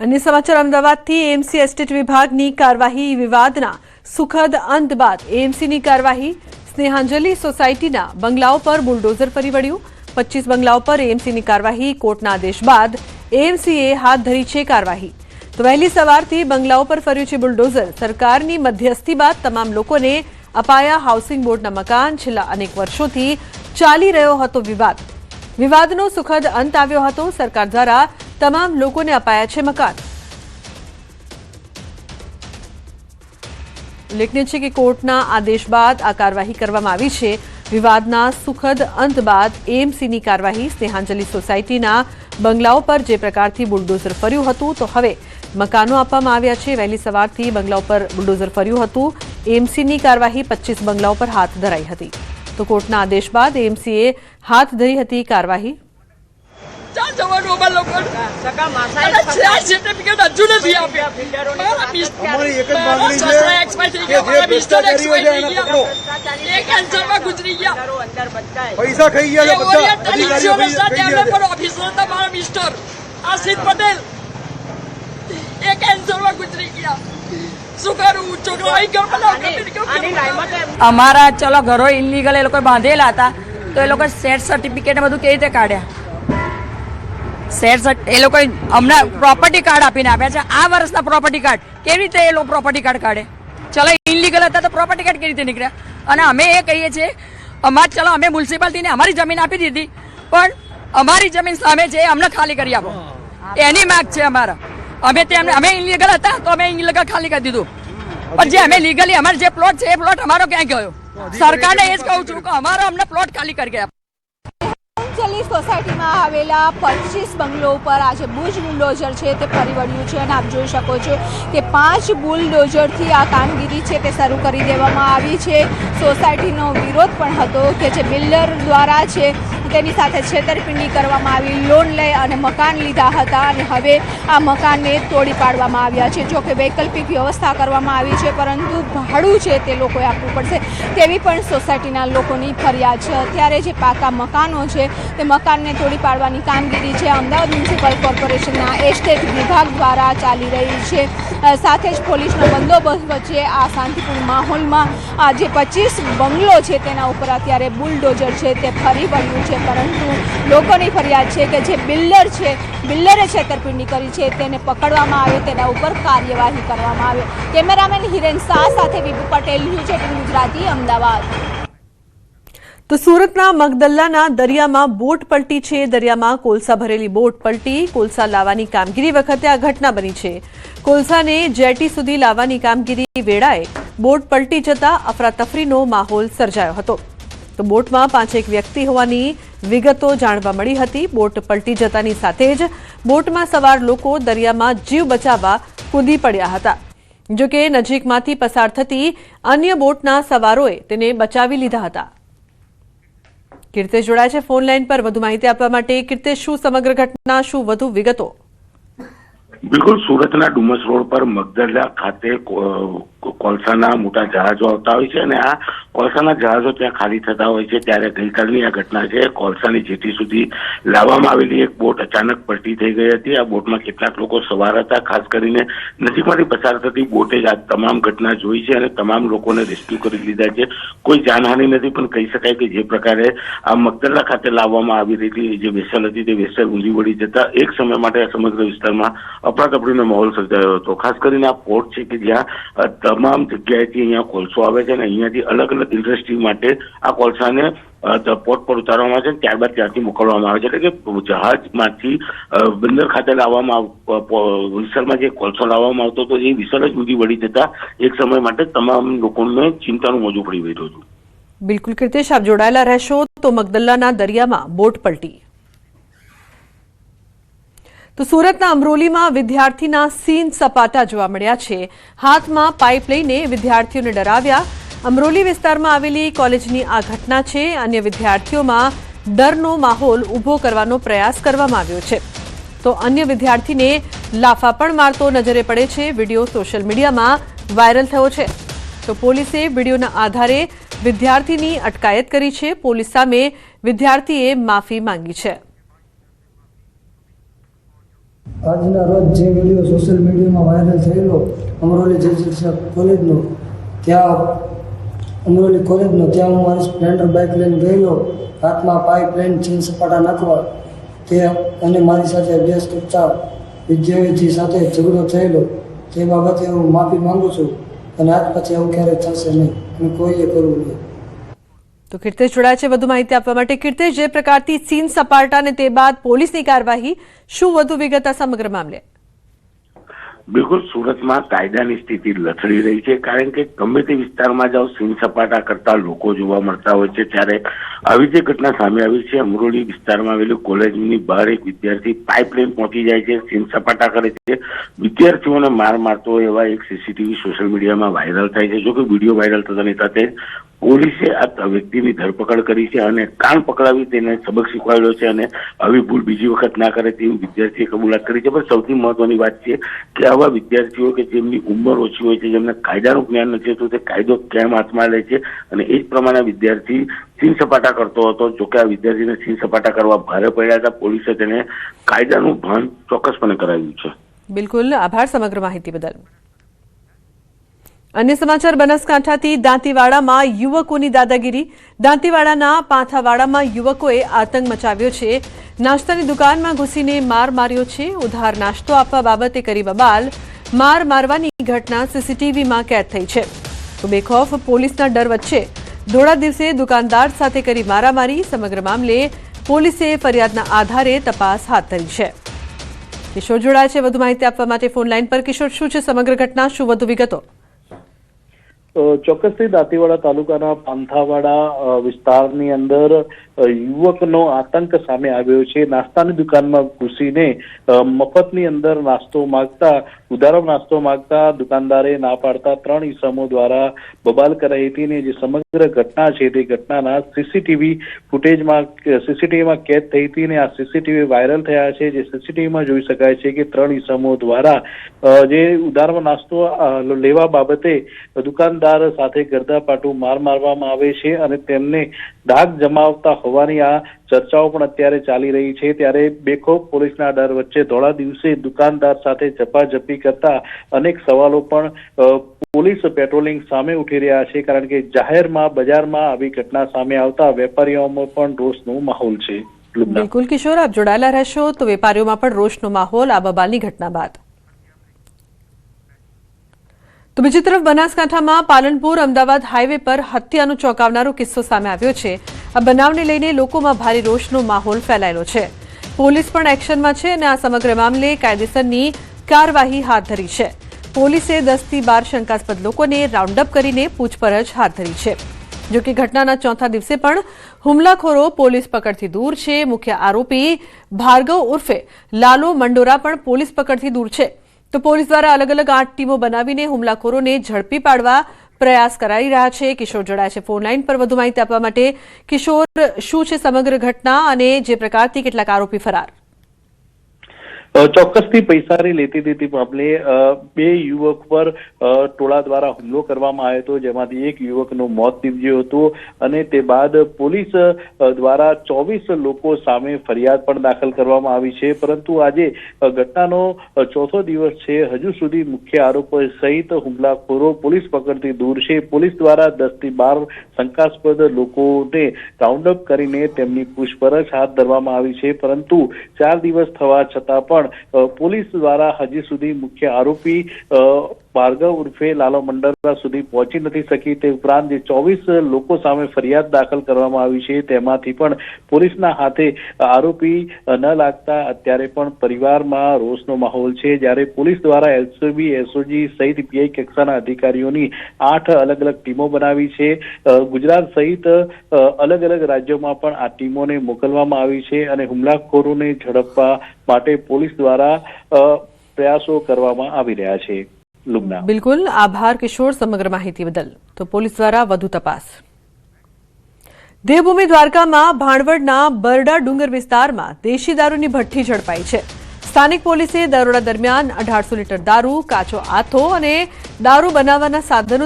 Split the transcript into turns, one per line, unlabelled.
અન્ય સમાચાર અમદાવાદથી એએમસી એસ્ટેટ વિભાગની કાર્યવાહી વિવાદના સુખદ અંત બાદ એએમસીની કાર્યવાહી સ્નેહાંજલિ સોસાયટીના બંગલાઓ પર બુલડોઝર ફરી વળ્યું પચીસ બંગલાઓ પર એએમસીની કાર્યવાહી કોર્ટના આદેશ બાદ એએમસીએ હાથ ધરી છે કાર્યવાહી તો વહેલી સવારથી બંગલાઓ પર ફર્યું છે બુલડોઝર સરકારની મધ્યસ્થી બાદ તમામ લોકોને અપાયા હાઉસિંગ બોર્ડના મકાન છેલ્લા અનેક વર્ષોથી ચાલી રહ્યો હતો વિવાદ। વિવાદનો સુખદ અંત આવ્યો હતો. સરકાર દ્વારા તમામ લોકોને અપાયા છે મકાન. ઉલ્લેખનીય છે કે કોર્ટના આદેશ બાદ આ કાર્યવાહી કરવામાં આવી છે. વિવાદના સુખદ અંત બાદ એએમસીની કાર્યવાહી સ્નેહાંજલિ સોસાયટીના બંગલાઓ પર જે પ્રકારથી બુલડોઝર ફર્યું હતું, તો હવે મકાનો આપવામાં આવ્યા છે. વહેલી સવારથી બંગલાઓ પર બુલડોઝર ફર્યું હતું. એએમસીની કાર્યવાહી પચીસ બંગલાઓ પર હાથ ધરાઈ હતી. તો કોર્ટના આદેશ બાદ એમસીએ હાથ ધરી હતી કાર્યવાહી
ચાર જવાનું અમારા લોકોને.
સગા માસાએ
અને ચાર certificate હજુ નથી આપ્યા.
અમારી એક જ માંગણી છે કે જે ભ્રષ્ટાચારીઓ છે એને પકડો
એ cancer ગુજરી ગયા.
કરો અંદર બધાય
પૈસા ખાઈ ગયા બધા અધિકારીઓ ખાઈ
પટેલ. એ cancer માં ગુજરી ગયા. શું કરું? છોકરો અહીં ગયો, પેલા ગમે તે ગયો,
આની લાઈનમાં તો એમ
અમારા ચલો ઘરો ઇલીગલ એ લોકો બાંધેલા હતા. તો એ લોકો સેટ સર્ટિફિકેટ બધું કેવી રીતે કાઢ્યા? સેટ એ લોકો હમણાં પ્રોપર્ટી કાર્ડ આપીને આપ્યા છે. આ વર્ષના પ્રોપર્ટી કાર્ડ કેવી રીતે એ લોકો પ્રોપર્ટી કાર્ડ કાઢે? ચલો ઇલીગલ હતા તો પ્રોપર્ટી કાર્ડ કેવી રીતે નીકળ્યા? અને અમે એ કહીએ છીએ અમાર ચલો અમે મ્યુનિસિપાલિટીને અમારી જમીન આપી દીધી. પણ અમારી જમીન સામે છે એ અમને ખાલી કરી આપો. એની માગ છે અમારા. અમે તેમને અમે ઇલીગલ હતા તો અમે ઇલીગલ ખાલી કરી દીધું. પણ જે અમે લીગલી અમારો જે પ્લોટ છે એ પ્લોટ અમારો ક્યાં ગયો? સરકારને એ જ કહું છું કે અમારો અમને પ્લોટ ખાલી કરી ગયા.
ચલી સોસાયટીમાં આવેલા પચીસ બંગલો ઉપર આજે બુજ બુલડોઝર છે તે ફરી વળ્યું છે અને આપ જોઈ શકો છો કે પાંચ બુલડોઝરથી આ કામગીરી છે તે શરૂ કરી દેવામાં આવી છે. સોસાયટીનો વિરોધ પણ હતો કે જે બિલ્ડર દ્વારા છે તેની સાથે છેતરપિંડી કરવામાં આવી, લોન લઈ અને મકાન લીધા હતા અને હવે આ મકાનને તોડી પાડવામાં આવ્યા છે. જોકે વૈકલ્પિક વ્યવસ્થા કરવામાં આવી છે, પરંતુ ભાડું છે તે લોકોએ આપવું પડશે તેવી પણ સોસાયટીના લોકોની ફરિયાદ છે. અત્યારે જે પાકા મકાનો છે, તે મકાનને તોડી પાડવાની કામગીરી છે. અમદાવાદ મ્યુનિસિપલ કોર્પોરેશનના એસ્ટેટ વિભાગ દ્વારા ચાલી રહી છે. સાથે જ પોલીસનો બંદોબસ્ત વચ્ચે આ શાંતિપૂર્ણ માહોલમાં આ જે પચીસ બંગલો છે, તેના ઉપર અત્યારે બુલડોઝર છે, તે ફરી વળ્યું છે. પરંતુ લોકોની ફરિયાદ છે કે જે બિલ્ડર છે, બિલ્ડરે છેતરપિંડી કરી છે, તેને પકડવામાં આવે તેના ઉપર કાર્યવાહી કરવામાં આવે. કેમેરામેન હિરેન શાહ સાથે વિભુ પટેલ, ન્યૂઝ એટીન ગુજરાતી, અમદાવાદ.
તો સુરતના મગદલ્લાના દરિયામાં બોટ પલટી છે. દરિયામાં કોલસા ભરેલી બોટ પલટી, કોલસા લાવવાની કામગીરી વખતે આ ઘટના બની છે. કોલસાને જેટી સુધી લાવવાની કામગીરી વેળાએ બોટ પલટી જતા અફરાતફરીનો માહોલ સર્જાયો હતો. તો બોટમાં પાંચેક વ્યક્તિ હોવાની વિગતો જાણવા મળી હતી. બોટ પલટી જતાની સાથે જ બોટમાં સવાર લોકો દરિયામાં જીવ બચાવવા કૂદી પડ્યા હતા. જોકે નજીકમાંથી પસાર થતી અન્ય બોટના સવારોએ તેને બચાવી લીધા હતા. કીર્તેશ જોડાય છે ફોન લાઈન પર. વધુ માહિતી આપવા માટે કીર્તેશ, શું સમગ્ર ઘટના, શું વધુ વિગતો?
બિલકુલ, સુરતના ડુમસ રોડ પર મગદલ્લા ખાતે કોલસાના મોટા જહાજો આવતા હોય છે અને આ કોલસાના જહાજો ત્યાં ખાલી થતા હોય છે. ત્યારે ગઈકાલની આ ઘટના છે. કોલસાની જેટી સુધી લાવવામાં આવેલી એક બોટ અચાનક પલટી થઈ ગઈ હતી. આ બોટમાં કેટલાક લોકો સવાર હતા. ખાસ કરીને નજીકમાંથી પસાર થતી બોટે જ આ તમામ ઘટના જોઈ છે અને તમામ લોકોને રેસ્ક્યુ કરી લીધા છે. કોઈ જાનહાનિ નથી, પણ કહી શકાય કે જે પ્રકારે આ મગદલ્લા ખાતે લાવવામાં આવી રહેલી જે વેસલ હતી, તે વેસલ ઊંધી વળી જતા એક સમય માટે આ સમગ્ર વિસ્તારમાં અફરાતફરીનો માહોલ સર્જાયો હતો. ખાસ કરીને આ પોર્ટ છે કે જ્યાં તમામ જગ્યાએથી અહીંયા કોલસો આવે છે અને અહીંયાથી અલગ અલગ ઇન્ડસ્ટ્રી માટે આ કોલસાને પોર્ટ પર ઉતારવામાં આવે છે ત્યારબાદ ત્યાંથી મોકલવામાં આવે છે. એટલે કે જહાજમાંથી બંદર ખાતે લાવવામાં પ- જે કોલસો લાવવામાં આવતો હતો, એ વિસલ જ ઊંધી વળી જતા એક સમય માટે તમામ લોકોને ચિંતાનું મોજું પડી રહ્યું હતું.
બિલકુલ કીર્તેશ, આપ જોડાયેલા રહેશો તો મગદલ્લાના દરિયામાં બોટ પલટી. તો સુરતના અમરોલીમાં વિદ્યાર્થીના સીન સપાટા જોવા મળ્યા છે. હાથમાં પાઇપ લઈને વિદ્યાર્થીઓને ડરાવ્યા. અમરોલી વિસ્તારમાં આવેલી કોલેજની આ ઘટના છે. અન્ય વિદ્યાર્થીઓમાં ડરનો માહોલ ઊભો કરવાનો પ્રયાસ કરવામાં આવ્યો છે. તો અન્ય વિદ્યાર્થીને લાફા પણ મારતો નજરે પડે છે. વીડિયો સોશિયલ મીડિયામાં વાયરલ થયો છે. તો પોલીસે વિડીયોના આધારે વિદ્યાર્થીની અટકાયત કરી છે. પોલીસ સામે વિદ્યાર્થીએ માફી માંગી છે.
આજના રોજ જે વીડિયો સોશિયલ મીડિયામાં વાયરલ થયેલો અમરોલી જેજે કોલેજનો, ત્યાં અમરોલી કોલેજનો, ત્યાં હું મારી સ્પ્લેન્ડર બાઇક લઈને ગયેલો, હાથમાં પાઇપ લઈને છીન સપાટા નાખવા, તે અને મારી સાથે અભ્યાસ કરતા વિદ્યાર્થી સાથે ઝઘડો થયેલો, તે બાબતે હું માફી માંગુ છું અને આજ પછી આવું ક્યારેય થશે નહીં અને કોઈએ કરવું નહીં.
તો કીર્તેશ જોડાયા છે વધુ માહિતી આપવા માટે. કીર્તેશ, જે પ્રકારથી સીન સપાટા અને તે બાદ પોલીસની કાર્યવાહી, શું વધુ વિગત આ સમગ્ર મામલે?
બિલકુલ, સુરતમાં કાયદાની સ્થિતિ લથડી રહી છે. કારણ કે ગમે તે વિસ્તારમાં જાઓ, સીન સપાટા કરતા લોકો જોવા મળતા હોય છે. ત્યારે આવી જે ઘટના સામે આવી છે, અમરોલી વિસ્તારમાં આવેલી કોલેજની બહાર એક વિદ્યાર્થી પાઇપલાઇન પહોંચી જાય છે, સીન સપાટા કરે છે. વિદ્યાર્થીઓને માર મારતો એવા એક સીસીટીવી સોશિયલ મીડિયામાં વાયરલ થાય છે. જો કે વીડિયો વાયરલ થતાની સાથે પોલીસે આ વ્યક્તિની ધરપકડ કરી છે અને કાન પકડાવી તેને સબક શીખવાડ્યો છે અને આવી ભૂલ બીજી વખત ના કરે તેવી વિદ્યાર્થીએ કબૂલાત કરી છે. પણ સૌથી મહત્વની વાત છે કે આવા વિદ્યાર્થીઓ કે જેમની ઉંમર ઓછી હોય છે, જેમને કાયદાનું જ્ઞાન નથી હોતું, તે કાયદો કેમ હાથમાં લે છે? અને એ જ પ્રમાણે વિદ્યાર્થી સીન સપાટા કરતો હતો. જોકે આ વિદ્યાર્થીને સિંહ સપાટા કરવા ભારે પડ્યા હતા. પોલીસે તેને કાયદાનું ભાન ચોક્કસપણે કરાવ્યું છે.
બિલકુલ. આભાર સમગ્ર માહિતી બદલ. અન્ય સમાચાર, બનાસકાંઠાથી દાંતીવાડામાં યુવકોની દાદાગીરી. દાંતીવાડાના પાંથાવાડામાં યુવકોએ આતંક મચાવ્યો છે. નાસ્તાની દુકાનમાં ઘૂસીને માર માર્યો છે. ઉધાર નાસ્તો આપવા બાબતે કરી બબાલ. માર મારવાની ઘટના સીસીટીવીમાં કેદ થઈ છે. તો બેખોફ પોલીસના ડર વચ્ચે ધોળા દિવસે દુકાનદાર સાથે કરી મારામારી. સમગ્ર મામલે પોલીસે ફરિયાદના આધારે તપાસ હાથ ધરી છે. કિશોર જોડાય છે. વધુ માહિતી આપવા માટે ફોન લાઈન પર. કિશોર, શું છે સમગ્ર ઘટના? શું વધુ વિગતો?
ચોક્કસથી દાંતીવાડા તાલુકાના પાંથાવાડા વિસ્તારની અંદર યુવકનો આતંક સામે આવ્યો છે. નાસ્તાની દુકાનમાં ઘૂસીને મફતની અંદર નાસ્તો માંગતા, ઉધારો નાસ્તો માંગતા દુકાનદારે ના પાડતા ત્રણ ઈસમો દ્વારા બબાલ કરાઈ હતી ને જે સમગ્ર ઘટના છે તે ઘટનાના સીસીટીવી ફૂટેજમાં, સીસીટીવીમાં કેદ થઈ હતી ને આ સીસીટીવી વાયરલ થયા છે. જે સીસીટીવીમાં જોઈ શકાય છે કે ત્રણ ઈસમો દ્વારા જે ઉધારમાં નાસ્તો લેવા બાબતે દુકાનદાર સાથે ગરદાપાટું માર મારવામાં આવે છે અને તેમને ડાઘ જમાવતા હોવાની આ ચર્ચાઓ પણ અત્યારે ચાલી રહી છે. ત્યારે બેખોફ પોલીસના ડર વચ્ચે ધોળા દિવસે દુકાનદાર સાથે ઝપાઝપી કરતા અનેક સવાલો પણ પોલીસ પેટ્રોલિંગ સામે ઉઠી રહ્યા છે. કારણ કે જાહેરમાં, બજારમાં આવી ઘટના સામે આવતા વેપારીઓમાં પણ રોષનો માહોલ છે.
બિલકુલ કિશોર, આપ જોડાયેલા રહેશો તો વેપારીઓમાં પણ રોષનો માહોલ આ બબાલની ઘટના બાદ. તો બીજી તરફ બનાસકાંઠામાં પાલનપુર, અમદાવાદ હાઈવે પર હત્યાનો ચોંકાવનારો કિસ્સો સામે આવ્યો છે. આ બનાવને લઈને લોકોમાં ભારે રોષનો માહોલ ફેલાયેલો છે. પોલીસ પણ એક્શનમાં છે અને આ સમગ્ર મામલે કાયદેસરની કાર્યવાહી હાથ ધરી છે. પોલીસે દસથી બાર શંકાસ્પદ લોકોને રાઉન્ડ અપ કરીને પૂછપરછ હાથ ધરી છે. જો કે ઘટનાના ચોથા દિવસે પણ હુમલાખોરો પોલીસ પકડથી દૂર છે. મુખ્ય આરોપી ભાર્ગવ ઉર્ફે લાલો મંડોરા પણ પોલીસ પકડથી દૂર છે. તો પોલીસ દ્વારા અલગ અલગ આઠ ટીમો બનાવીને હુમલાખોરોને ઝડપી પાડવા પ્રયાસ કરાઈ રહ્યા છે. કિશોર જોડાય છે ફોન લાઈન પર. વધુ માહિતી આપવા માટે કિશોર, શું છે સમગ્ર ઘટના અને જે પ્રકારથી કેટલાક આરોપી ફરાર?
ચોક્કસથી પૈસાની લેતી દેતી મામલે બે યુવક પર ટોળા દ્વારા હુમલો કરવામાં આવ્યો હતો, જેમાંથી એક યુવકનું મોત નીપજ્યું હતું અને તે બાદ પોલીસ દ્વારા ચોવીસ લોકો સામે ફરિયાદ પણ દાખલ કરવામાં આવી છે. પરંતુ આજે ઘટનાનો ચોથો દિવસ છે. હજુ સુધી મુખ્ય આરોપો સહિત હુમલાખોરો પોલીસ પકડથી દૂર છે. પોલીસ દ્વારા દસથી બાર શંકાસ્પદ લોકોને રાઉન્ડઅપ કરીને તેમની પૂછપરછ હાથ ધરવામાં આવી છે. પરંતુ ચાર દિવસ થવા છતાં પણ અ, પોલીસ દ્વારા હજી સુધી મુખ્ય આરોપી ભાર્ગવ ઉર્ફે લાલો મંડરા સુધી પહોંચી નથી શકી. તે ઉપરાંત જે ચોવીસ લોકો સામે ફરિયાદ દાખલ કરવામાં આવી છે તેમાંથી પણ પોલીસના હાથે આરોપી ન લાગતા અત્યારે પણ પરિવારમાં રોષનો માહોલ છે. જ્યારે પોલીસ દ્વારા એલસીબી એસઓજી સહિત પીઆઈ કક્ષાના અધિકારીઓની આઠ અલગ અલગ ટીમો બનાવી છે. ગુજરાત સહિત અલગ અલગ રાજ્યોમાં પણ આ ટીમોને મોકલવામાં આવી છે અને હુમલાખોરોને ઝડપવા માટે પોલીસ દ્વારા પ્રયાસો કરવામાં આવી રહ્યા છે. લુમના.
બિલકુલ. આભાર કિશોર, સમગ્ર માહિતી બદલ. તો પોલીસ દ્વારા વધુ તપાસ. દેવભૂમિ દ્વારકામાં ભાણવડના બરડા ડુંગર વિસ્તારમાં દેશી દારૂની ભઠ્ઠી ઝડપાઈ છે. સ્થાનિક પોલીસે દરોડા દરમિયાન અઢારસો લીટર દારૂ, કાચો આથો અને દારૂ બનાવવાના સાધનો